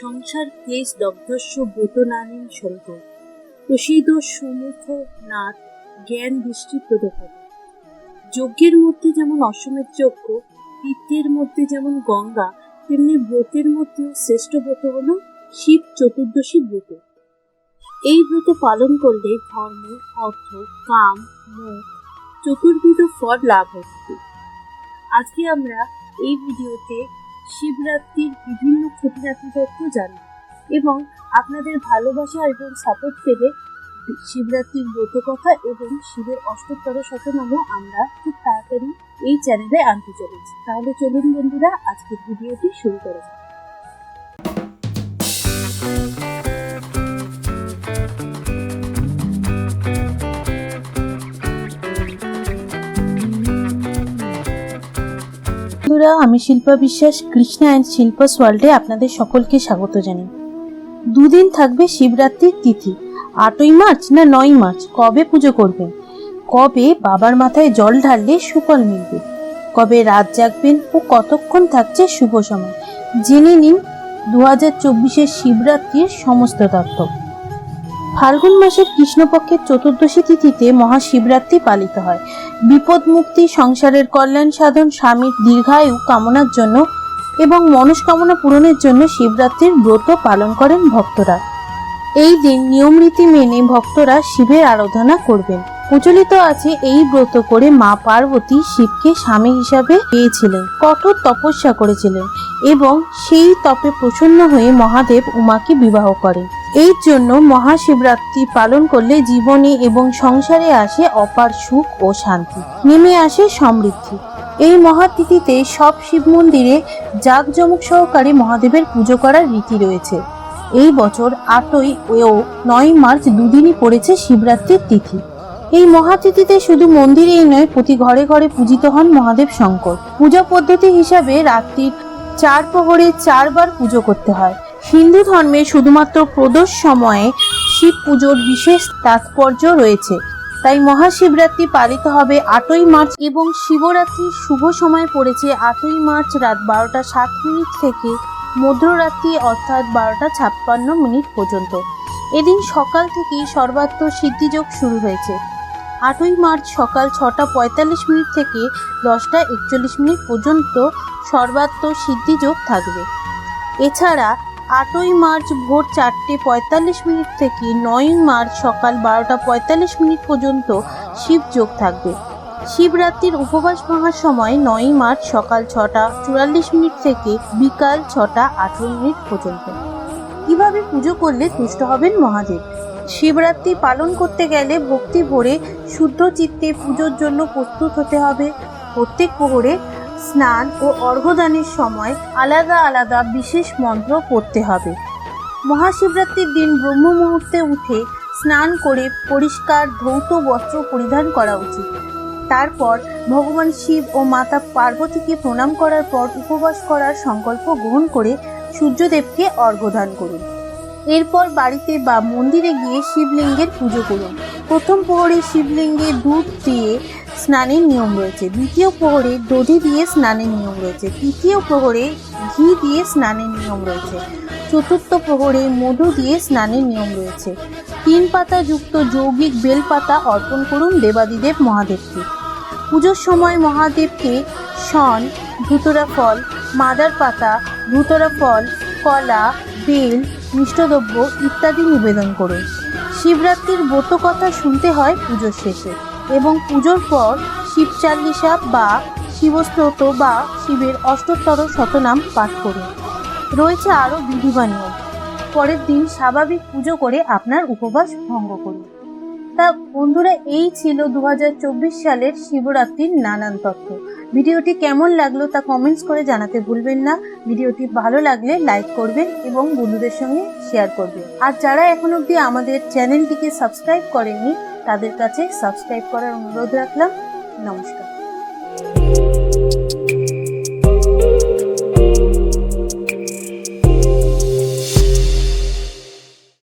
সংসার কেশ দগ্ধস্য ব্রতনানীন সন্ত প্রসিদ সুমুখ নাথ জ্ঞান দৃষ্টি প্রদভাবে যজ্ঞের মধ্যে যেমন অসমের যজ্ঞ তীর্থের মধ্যে যেমন গঙ্গা, তেমনি ব্রতের মধ্যেও শ্রেষ্ঠ ব্রত হল শিব চতুর্দশী ব্রত। এই ব্রত পালন করলে ধর্ম, অর্থ, কাম মোক্ষ চতুর্বিধ ফল লাভ হচ্ছে। আজকে আমরা এই ভিডিওতে শিবরাত্রির বিভিন্ন খুঁটিনাটি তথ্য জানুন এবং আপনাদের ভালোবাসা এবং সাপোর্ট পেলে শিবরাত্রির ব্রত কথা এবং শিবের অষ্টোত্তর শতনামও আমরা খুব তাড়াতাড়ি এই চ্যানেলে আনতে চলেছি। তাহলে চলুন বন্ধুরা, আজকের ভিডিওটি শুরু করা যাক। বন্ধুরা, আমি শিল্পা বিশ্বাস, কৃষ্ণা অ্যান্ড শিল্পাস ওয়ার্ল্ডে আপনাদের সকলকে স্বাগত জানাই। দুদিন থাকবে শিবরাত্রির তিথি। আটই মার্চ না নয় মার্চ? কবে পুজো করবেন কবে বাবার মাথায় জল ঢাললে সুফল মিলবে? কবে রাত জাগবেন ও কতক্ষণ থাকছে শুভ সময়? জেনে নিন দু হাজার চব্বিশের শিবরাত্রির সমস্ত তথ্য ফাল্গুন মাসের কৃষ্ণপক্ষের চতুর্দশী তিথিতে মহাশিবরাত্রি পালিত হয়। বিপদ মুক্তি সংসারের কল্যাণ সাধন, স্বামীর দীর্ঘায়ু কামনার জন্য এবং মনস্কামনা পূরণের জন্য শিবরাত্রির ব্রত পালন করেন ভক্তরা। এই দিন নিয়ম রীতি মেনে ভক্তরা শিবের আরাধনা করবেন। প্রচলিত আছে এই ব্রত করে মা পার্বতী শিবকে স্বামী হিসাবে পেয়েছিলেন, কঠোর তপস্যা করেছিলেন এবং সেই তপে প্রসন্ন হয়ে মহাদেব উমাকে বিবাহ করেন। এই জন্য মহাশিবরাত্রি পালন করলে জীবনে এবং সংসারে আসে অপার সুখ ও শান্তি। নেমে আসে সমৃদ্ধি। এই মহাতিথিতে সব শিব মন্দিরে জাঁকজমক সহকারে মহাদেবের পুজো করার রীতি রয়েছে। এই বছর আটই ও নয় মার্চ দুদিনই পড়েছে শিবরাত্রির তিথি। এই মহাতিথিতে শুধু মন্দিরেই নয়, প্রতি ঘরে ঘরে পূজিত হন মহাদেব শঙ্কর। পূজা পদ্ধতি হিসাবে রাত্রির চার প্রহরে চারবার পুজো করতে হয়। হিন্দু ধর্মে শুধুমাত্র প্রদোষ সময়ে শিব পুজোর বিশেষ তাৎপর্য রয়েছে। তাই মহাশিবরাত্রি পালিত হবে আটই মার্চ এবং শিবরাত্রির শুভ সময় পড়েছে আটই মার্চ রাত বারোটা সাত মিনিট থেকে মধ্যরাত্রি অর্থাৎ বারোটা ছাপ্পান্ন মিনিট পর্যন্ত। এদিন সকাল থেকেই সর্বাত্ম সিদ্ধিযোগ শুরু হয়েছে। আটই মার্চ সকাল ছটা পঁয়তাল্লিশ মিনিট থেকে দশটা একচল্লিশ মিনিট পর্যন্ত সর্বাত্ম সিদ্ধিযোগ থাকবে। এছাড়া আটই মার্চ ভোর চারটে পঁয়তাল্লিশ মিনিট থেকে নয়ই মার্চ সকাল বারোটা পঁয়তাল্লিশ মিনিট পর্যন্ত শিব যোগ থাকবে। শিবরাত্রির উপবাস ভাঙার সময় নয়ই মার্চ সকাল ছটা চুয়াল্লিশ মিনিট থেকে বিকাল ছটা আঠেরো মিনিট পর্যন্ত। কীভাবে পুজো করলে তুষ্ট হবেন মহাদেব? শিবরাত্রি পালন করতে গেলে ভক্তি ভরে শুদ্ধ চিত্তে পুজোর জন্য প্রস্তুত হতে হবে। প্রত্যেক প্রহরে স্নান ও অর্ঘ্যদানের সময় আলাদা আলাদা বিশেষ মন্ত্র পড়তে হবে। মহাশিবরাত্রির দিন ব্রহ্ম মুহূর্তে উঠে স্নান করে পরিষ্কার ধৌত বস্ত্র পরিধান করা উচিত। তারপর ভগবান শিব ও মাতা পার্বতীকে প্রণাম করার পর উপবাস করার সংকল্প গ্রহণ করে সূর্যদেবকে অর্ঘ্যদান করুন। এরপর বাড়িতে বা মন্দিরে গিয়ে শিবলিঙ্গের পুজো করুন। প্রথম প্রহরে শিবলিঙ্গে দুধ দিয়ে স্নানের নিয়ম রয়েছে। দ্বিতীয় প্রহরে দধি দিয়ে স্নানের নিয়ম রয়েছে। তৃতীয় প্রহরে ঘি দিয়ে স্নানের নিয়ম রয়েছে। চতুর্থ প্রহরে মধু দিয়ে স্নানের নিয়ম রয়েছে। তিন পাতা যুক্ত যৌগিক বেলপাতা অর্পণ করুন দেবাদিদেব মহাদেবকে। পুজোর সময় মহাদেবকে শন, ধুতরা ফল, মাদার পাতা, ধুতরা ফল, কলা, বেল, মিষ্টদ্রব্য ইত্যাদি নিবেদন করুন। শিবরাত্রির ব্রত কথা শুনতে হয় পুজোর শেষে। এবং পুজোর পর শিব চাল্লিশা বা শিবস্ত্রোত বা শিবের অষ্টোত্তর শতনাম পাঠ করুন। রয়েছে আরও বিধিবা নিয়ম পরের দিন স্বাভাবিক পুজো করে আপনার উপবাস ভঙ্গ করুন। তা বন্ধুরা, এই ছিল দু হাজার চব্বিশ সালের শিবরাত্রির নানান তথ্য ভিডিওটি কেমন লাগল তা কমেন্টস করে জানাতে ভুলবেন না। ভিডিওটি ভালো লাগলে লাইক করবেন এবং বন্ধুদের সঙ্গে শেয়ার করবেন। আর যারা এখন অবধি আমাদের চ্যানেলটিকে সাবস্ক্রাইব করেননি তাদের কাছে সাবস্ক্রাইব করার অনুরোধ রাখলাম। নমস্কার।